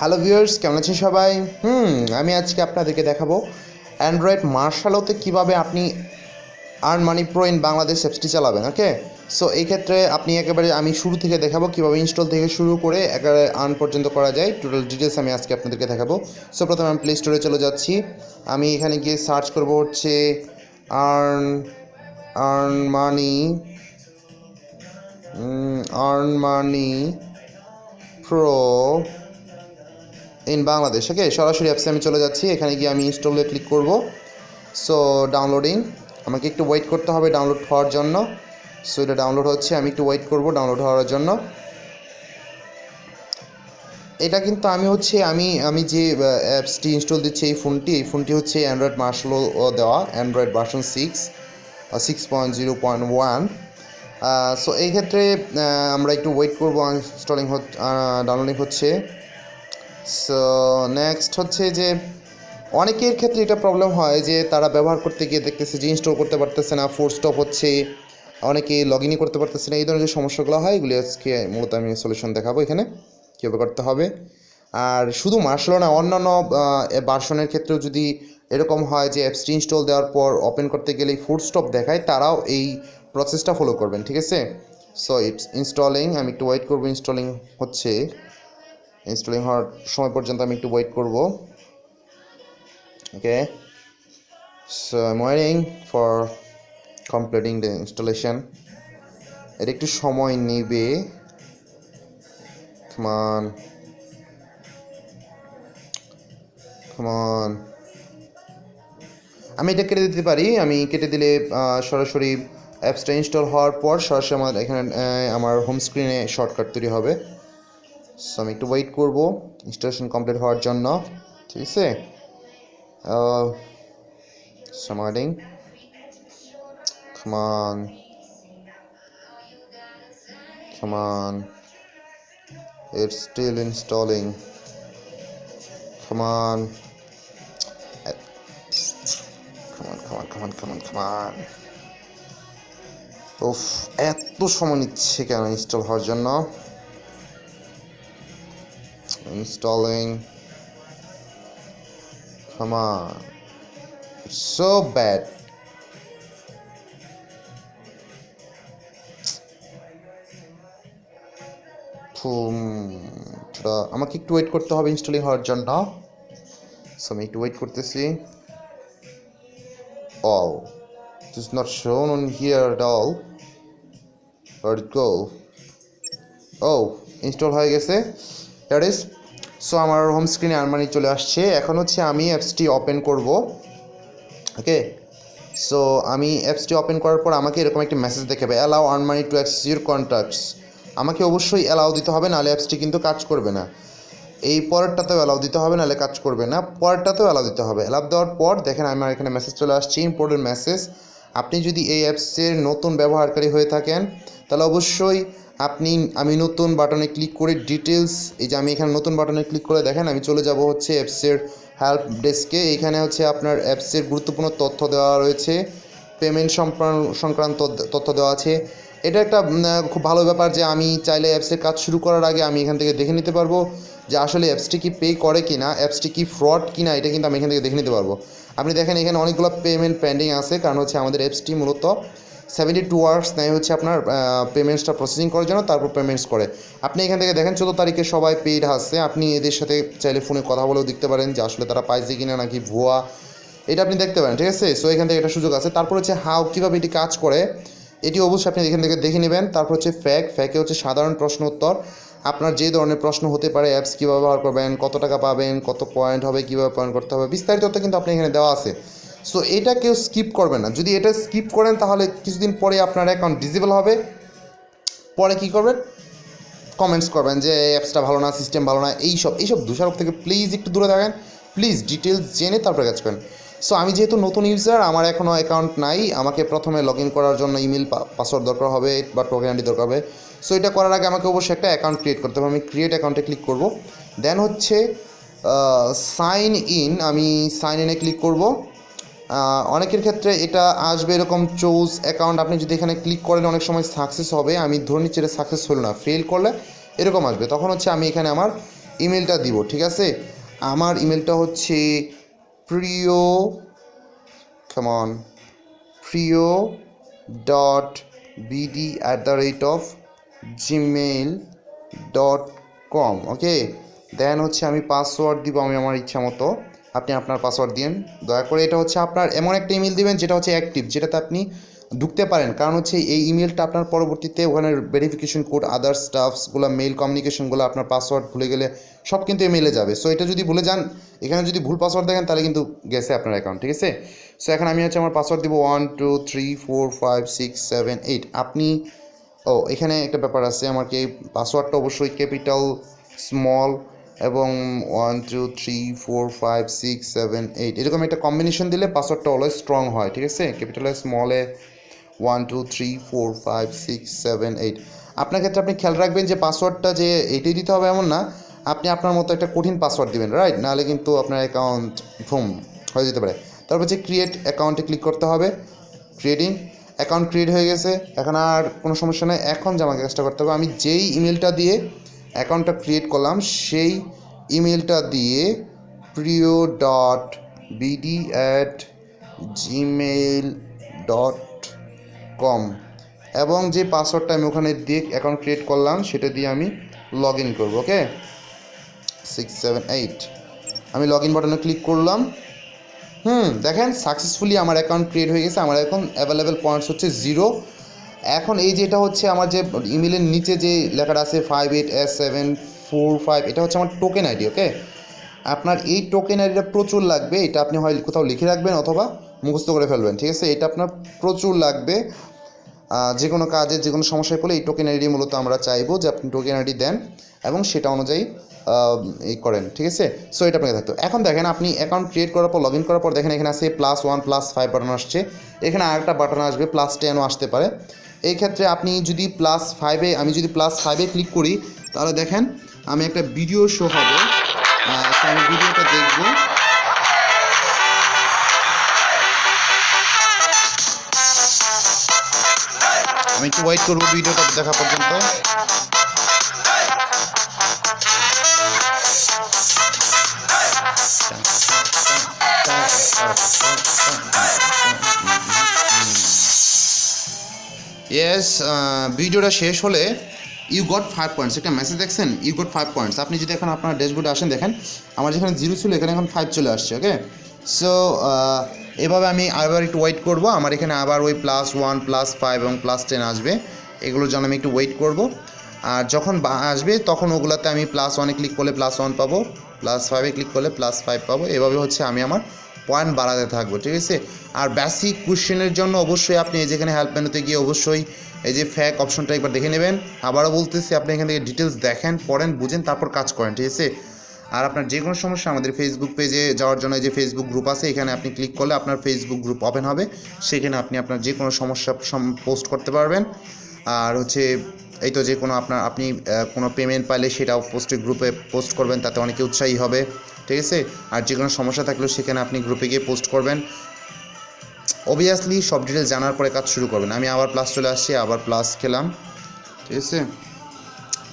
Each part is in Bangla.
হ্যালো ভিউয়ার্স কেমন আছেন সবাই? হুম, আমি আজকে আপনাদেরকে দেখাবো অ্যান্ড্রয়েড মার্শালোতে কীভাবে আপনি earn money pro in Bangladesh অ্যাপসটি চালাবেন ওকে সো এই ক্ষেত্রে আপনি একেবারে আমি শুরু থেকে দেখাবো কীভাবে ইনস্টল থেকে শুরু করে একেবারে আর্ন পর্যন্ত করা যায়। টোটাল ডিটেলস আমি আজকে আপনাদেরকে দেখাবো। সো প্রথমে আমি প্লে স্টোরে চলে যাচ্ছি। আমি এখানে গিয়ে সার্চ করব হচ্ছে earn earn money earn money pro in Bangladesh okay সরাসরি অ্যাপসে আমি চলে যাচ্ছি, এখানে গিয়ে আমি ইনস্টলে ক্লিক করব। সো ডাউনলোডিং আমাকে একটু ওয়েট করতে হবে ডাউনলোড হওয়ার জন্য। সো এটা ডাউনলোড হচ্ছে, আমি একটু ওয়েট করব ডাউনলোড হওয়ার জন্য। এটা কিন্তু আমি হচ্ছে, আমি আমি যে অ্যাপসটি ইনস্টল দিচ্ছি, এই ফোনটি এই ফোনটি হচ্ছে অ্যান্ড্রয়েড মার্শাল দেওয়া Android version six six point zero point one so এই ক্ষেত্রে আমরা একটু ওয়েট করব ইনস্টলিং ডাউনলোডিং হচ্ছে। সো নেক্সট হচ্ছে যে অনেকের ক্ষেত্রে এটা প্রবলেম হয় যে তারা ব্যবহার করতে গিয়ে দেখতেছে যে ইনস্টল করতে পারতেছে না ফোর স্টপ হচ্ছে। অনেকে লগ ইনই করতে পারতেছে না, এই ধরনের যে সমস্যাগুলো হয়, এগুলি আজকে মূলত আমি সলিউশন দেখাবো এখানে, কীভাবে করতে হবে। আর শুধু মার্শাল না, অন্যান্য ভার্সনের ক্ষেত্রেও যদি এরকম হয় যে অ্যাপসটি ইনস্টল দেওয়ার পর ওপেন করতে গেলে ফুড স্টপ দেখায়, তারাও এই প্রসেসটা ফলো করবেন, ঠিক আছে? সো ইটস ইনস্টলিং আমি একটু ওয়েট করব ইনস্টলিং হচ্ছে। ইনস্টলিং হওয়ার সময় পর্যন্ত আমি একটু ওয়েট করব। Okay so I waiting for completing the installation এটা একটু সময় নেবে। কমান কমান আমি এটা কেটে দিতে পারি। আমি কেটে দিলে সরাসরি অ্যাপসটা ইনস্টল হওয়ার পর সরাসরি আমার এখানে আমার হোম স্ক্রিনে শর্টকাট তৈরি হবে। সো আমি একটু ওয়েট করব ইনস্টলেশন কমপ্লিট হওয়ার জন্য, ঠিক আছে? সমার্ডিং খমান খমান ইট স্টিল ইনস্টলিং খমান খমান খমান খমান খমান ও এত সময় নিচ্ছে কেন ইনস্টল হওয়ার জন্য? Installing Come on. It's so bad. ফুম, টা, আমাকে একটু ওয়েট করতে হবে ইনস্টলিং হওয়ার জন্য। সো আমি একটু ওয়েট করতেছি। All. It is not shown on here at all. Where it go? Oh install হয়ে গেছে। দ্যাট ইজ সো আমার হোম স্ক্রিনে আরমানি চলে আসছে। এখন হচ্ছে আমি অ্যাপসটি ওপেন করব। ওকে সো আমি অ্যাপসটি ওপেন করার পর আমাকে এরকম একটা মেসেজ দেখাবে। Allow earn money to access your contacts আমাকে অবশ্যই অ্যালাউ দিতে হবে, নাহলে অ্যাপসটি কিন্তু কাজ করবে না। এই পরেরটাতেও অ্যালাউ দিতে হবে, নাহলে কাজ করবে না। পরেরটাতেও অ্যালাউ দিতে হবে। অ্যালাউ দেওয়ার পর দেখেন আমার এখানে মেসেজ চলে আসছে ইম্পর্টেন্ট মেসেজ আপনি যদি এই অ্যাপসের নতুন ব্যবহারকারী হয়ে থাকেন, তাহলে অবশ্যই আপনি, আমি নতুন বাটনে ক্লিক করে ডিটেলস এই যে আমি এখানে নতুন বাটনে ক্লিক করে দেখেন, আমি চলে যাব হচ্ছে অ্যাপসের হেল্প ডেস্কে এখানে হচ্ছে আপনার অ্যাপসের গুরুত্বপূর্ণ তথ্য দেওয়া রয়েছে পেমেন্ট সংক্রান্ত তথ্য দেওয়া আছে। এটা একটা খুব ভালো ব্যাপার যে আমি চাইলে অ্যাপসের কাজ শুরু করার আগে আমি এখান থেকে দেখে নিতে পারব যে আসলে অ্যাপসটি কি পে করে কি না অ্যাপসটি কি ফ্রড কি না এটা কিন্তু আমি এখান থেকে দেখে নিতে পারব। আপনি দেখেন এখানে অনেকগুলো পেমেন্ট পেন্ডিং আছে, কারণ হচ্ছে আমাদের অ্যাপসটি মূলত সেভেন্টি টু আওয়ার্স নেয় হচ্ছে আপনার পেমেন্টসটা প্রসেসিং করার জন্য তারপর পেমেন্টস করে। আপনি এখান থেকে দেখেন, চোদ্দ তারিখে সবাই পেইড আসছে আপনি এদের সাথে চাইলে ফোনে কথা বলেও দেখতে পারেন যে আসলে তারা পাইছে কিনা নাকি ভুয়া। এটা আপনি দেখতে পারেন, ঠিক আছে? সো এখান থেকে একটা সুযোগ আছে। তারপর হচ্ছে হাউ কীভাবে এটি কাজ করে, এটি অবশ্যই আপনি এখান থেকে দেখে নেবেন। তারপর হচ্ছে ফ্যাক ফ্যাকে হচ্ছে সাধারণ প্রশ্ন উত্তর। আপনার যে ধরনের প্রশ্ন হতে পারে অ্যাপস কীভাবে ব্যবহার করবেন, কত টাকা পাবেন, কত পয়েন্ট হবে, কীভাবে পয়েন্ট করতে হবে, বিস্তারিত কিন্তু আপনি এখানে দেওয়া আছে। সো এটা কেউ স্কিপ করবে না। যদি এটা স্কিপ করেন, তাহলে কিছুদিন পরে আপনার অ্যাকাউন্ট ডিজেবল হবে। পরে কী করবেন? কমেন্টস করবেন যে অ্যাপসটা ভালো না সিস্টেম ভালো না, এইসব এইসব দোষারোপ থেকে প্লিজ একটু দূরে থাকেন। প্লিজ ডিটেলস জেনে তারপরে কাজ করেন। সো আমি যেহেতু নতুন ইউজার আমার এখনও অ্যাকাউন্ট নাই। আমাকে প্রথমে লগ ইন করার জন্য ইমেল পাসওয়ার্ড দরকার হবে বা টোকেন আইডি দরকার হবে। সো এটা করার আগে আমাকে অবশ্যই একটা অ্যাকাউন্ট ক্রিয়েট করতে হবে। আমি ক্রিয়েট অ্যাকাউন্টে ক্লিক করব। দেন হচ্ছে সাইন ইন আমি সাইন ইনে ক্লিক করব। অনেকের ক্ষেত্রে এটা আসবে এরকম চুজ অ্যাকাউন্ট আপনি যদি এখানে ক্লিক করেন অনেক সময় সাকসেস হবে, আমি ধরে নিচ্ছি এটা সাকসেস হলো না ফেল করলে এরকম আসবে। তখন হচ্ছে আমি এখানে আমার ইমেলটা দিব, ঠিক আছে? আমার ইমেলটা হচ্ছে প্রিয় কেমন Priyo dot BD at the rate of Gmail dot com okay then হচ্ছে আমি পাসওয়ার্ড দিব, আমি আমার ইচ্ছা মতো আপনি আপনার পাসওয়ার্ড দিন দয়া করে এটা হচ্ছে আপনার এমন একটা ইমেল দিবেন, যেটা হচ্ছে অ্যাক্টিভ যেটাতে আপনি ঢুকতে পারেন। কারণ হচ্ছে এই ইমেলটা আপনার পরবর্তীতে ওখানে ভেরিফিকেশন কোড আদার স্টাফসগুলো মেল কমিউনিকেশনগুলো আপনার পাসওয়ার্ড ভুলে গেলে সব কিন্তু ইমেলে যাবে। সো এটা যদি ভুলে যান, এখানে যদি ভুল পাসওয়ার্ড দেখেন, তাহলে কিন্তু গেছে আপনার অ্যাকাউন্ট ঠিক আছে? সো এখন আমি হচ্ছে আমার পাসওয়ার্ড দিব one two three four five six seven eight আপনি, ও, এখানে একটা ব্যাপার আছে, আমাকে পাসওয়ার্ডটা অবশ্যই ক্যাপিটাল স্মল এবং one two three four five six seven eight এরকম একটা কম্বিনেশন দিলে পাসওয়ার্ডটা অলওয়েজ স্ট্রং হয়, ঠিক আছে? ক্যাপিটালে স্মলে one two three four five six seven eight আপনার ক্ষেত্রে আপনি খেয়াল রাখবেন যে পাসওয়ার্ডটা যে এইটাই দিতে হবে এমন না, আপনি আপনার মতো একটা কঠিন পাসওয়ার্ড দিবেন রাইট নাহলে কিন্তু আপনার অ্যাকাউন্ট ফুম হয়ে যেতে পারে। তারপর যে ক্রিয়েট অ্যাকাউন্টে ক্লিক করতে হবে ক্রিয়েটিং অ্যাকাউন্ট ক্রিয়েট হয়ে গেছে, এখন আর কোনো সমস্যা নেই, এখন যে আমাকে কাজটা করতে হবে। আমি যেই ইমেলটা দিয়ে অ্যাকাউন্টটা ক্রিয়েট করলাম, সেই ইমেলটা দিয়ে Priyo dot BD at Gmail dot com এবং যে পাসওয়ার্ডটা আমি ওখানে দিয়ে অ্যাকাউন্ট ক্রিয়েট করলাম, সেটা দিয়ে আমি লগ ইন করব ওকে সিক্স সেভেন এইট আমি লগ ইন বাটনে ক্লিক করলাম। হুম, দেখেন সাকসেসফুলি আমার অ্যাকাউন্ট ক্রিয়েট হয়ে গেছে, আমার এখন অ্যাভেলেবেল পয়েন্টস হচ্ছে জিরো এখন এই যেটা হচ্ছে আমার যে ইমেলের নিচে যে লেখাটা আছে five eight S seven four five এটা হচ্ছে আমার টোকেন আইডি ওকে আপনার এই টোকেন আইডিটা প্রচুর লাগবে, এটা আপনি হয় কোথাও লিখে রাখবেন অথবা মুখস্থ করে ফেলবেন, ঠিক আছে? এটা আপনার প্রচুর লাগবে। যে কোনো কাজে, যে কোনো সমস্যায় পড়লে এই টোকেন আইডি মূলত আমরা চাইব যে আপনি টোকেন আইডি দেন এবং সেটা অনুযায়ী এই করেন, ঠিক আছে? সো এটা আপনাকে থাকতো এখন দেখেন আপনি অ্যাকাউন্ট ক্রিয়েট করার পর লগ ইন করার পর দেখেন এখানে আছে plus one plus five button আসছে। এখানে আরেকটা বাটন আসবে প্লাস টেনও আসতে পারে। এই ক্ষেত্রে আপনি যদি প্লাস ফাইভে আমি যদি প্লাস ফাইভে ক্লিক করি, তাহলে দেখেন আমি একটা ভিডিও শো হবে। আমি ভিডিওটা দেখব। আমি একটু ওয়েট করব ভিডিওটা দেখা পর্যন্ত। ইয়েস ভিডিওটা শেষ হলে ইউ গট ফাইভ পয়েন্টস একটা মেসেজ দেখছেন? ইউ গট ফাইভ পয়েন্টস আপনি যদি এখন আপনার ড্যাশবোর্ডে আসেন, দেখেন, আমার যেখানে জিরো ছিল, এখানে এখন ফাইভ চলে আসছে ওকে সো এভাবে আমি আবার একটু ওয়েট করব। আমার এখানে আবার ওই প্লাস ওয়ান প্লাস ফাইভ এবং প্লাস টেন আসবে। এগুলোর জন্য আমি একটু ওয়েট করব। আর যখন আসবে, তখন ওগুলোতে আমি প্লাস ওয়ানে ক্লিক করলে প্লাস ওয়ান পাবো প্লাস ফাইভে ক্লিক করলে প্লাস ফাইভ পাবো। এভাবে হচ্ছে আমি আমার পয়েন্ট বাড়াতে থাকব, ঠিক আছে? আর বেসিক কোশ্চেনের জন্য অবশ্যই আপনি এই যেখানে হেল্প মেনুতে গিয়ে অবশ্যই এই যে ফ্যাক অপশনটা একবার দেখে নেবেন। আবারও বলতেছি, আপনি এখান থেকে ডিটেলস দেখেন, পড়েন, বুঝেন, তারপর কাজ করেন, ঠিক আছে? আর আপনার যে কোনো সমস্যা আমাদের ফেসবুক পেজে যাওয়ার জন্য যে ফেসবুক গ্রুপ আছে, এখানে আপনি ক্লিক করলে আপনার ফেসবুক গ্রুপ ওপেন হবে। সেখানে আপনি আপনার যে কোনো সমস্যা পোস্ট করতে পারবেন। আর হচ্ছে এই তো যে কোনো আপনার, আপনি কোনো পেমেন্ট পাইলে সেটাও পোস্টে গ্রুপে পোস্ট করবেন, তাতে অনেকে উৎসাহী হবে, ঠিক আছে? আর যে কোনো সমস্যা থাকলেও সেখানে আপনি গ্রুপে গিয়ে পোস্ট করবেন। অবভিয়াসলি সব ডিটেলস জানার পরে কাজ শুরু করবেন। আমি আবার প্লাস চলে আসছি, আবার প্লাস খেলাম, ঠিক আছে?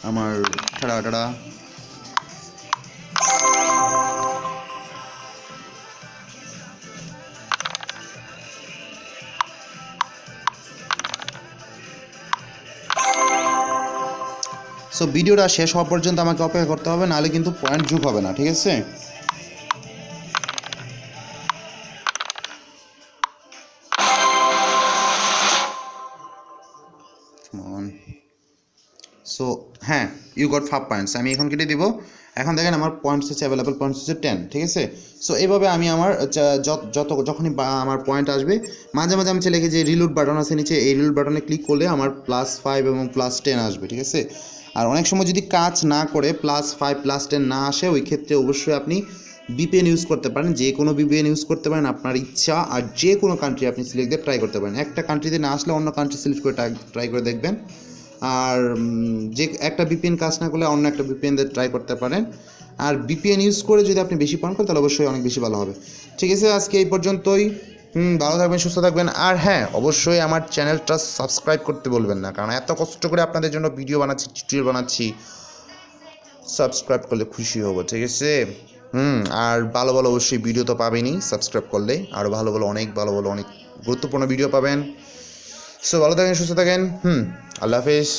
আমার টাড়া টাটা। সো ভিডিওটা শেষ হওয়া পর্যন্ত আমাকে অপেক্ষা করতে হবে, নাহলে কিন্তু পয়েন্ট যোগ হবে না, ঠিক আছে? সো হ্যাঁ ইউ গট ফাইভ পয়েন্টস আমি এখন কেটে দিব। এখন দেখেন আমার পয়েন্টস হচ্ছে অ্যাভেলেবল পয়েন্টস হচ্ছে টেন ঠিক আছে? সো এইভাবে আমি আমার যত যখনই আমার পয়েন্ট আসবে, মাঝে মাঝে আমি লিখে যে রিলোড বাটন আছে নিচে, এই রিলোড বাটনে ক্লিক করলে আমার প্লাস ফাইভ এবং প্লাস টেন আসবে, ঠিক আছে? আর অনেক সময় যদি কাজ না করে প্লাস ফাইভ প্লাস টেন না আসে, ওই ক্ষেত্রে অবশ্যই আপনি বিপিএন ইউজ করতে পারেন। যে কোনো বিপিএন ইউজ করতে পারেন, আপনার ইচ্ছা আর যে কোনো কান্ট্রি আপনি সিলেক্ট দিয়ে ট্রাই করতে পারেন। একটা কান্ট্রিতে না আসলে অন্য কান্ট্রি সিলেক্ট করে ট্রাই করে দেখবেন। আর যে একটা বিপিএন কাজ না করলে অন্য একটা বিপিএন দিয়ে ট্রাই করতে পারেন। আর বিপিএন ইউজ করে যদি আপনি বেশি পান করেন, তাহলে অবশ্যই অনেক বেশি ভালো হবে। ঠিক আছে, আজকে এই পর্যন্তই। হুম, ভালো থাকবেন, সুস্থ থাকবেন। আর হ্যাঁ অবশ্যই আমার চ্যানেলটা সাবস্ক্রাইব করতে বলবেন না, কারণ এত কষ্ট করে আপনাদের জন্য ভিডিও বানাচ্ছি টিউটোরিয়াল বানাচ্ছি সাবস্ক্রাইব করলে খুশি হব, ঠিক আছে? হুম, আর ভালো ভালো অবশ্যই ভিডিও তো পাবেনই সাবস্ক্রাইব করলে। আরও ভালো ভালো, অনেক ভালো ভালো, অনেক গুরুত্বপূর্ণ ভিডিও পাবেন। সো ভালো থাকেন, সুস্থ থাকেন। হুম, আল্লাহ হাফিজ।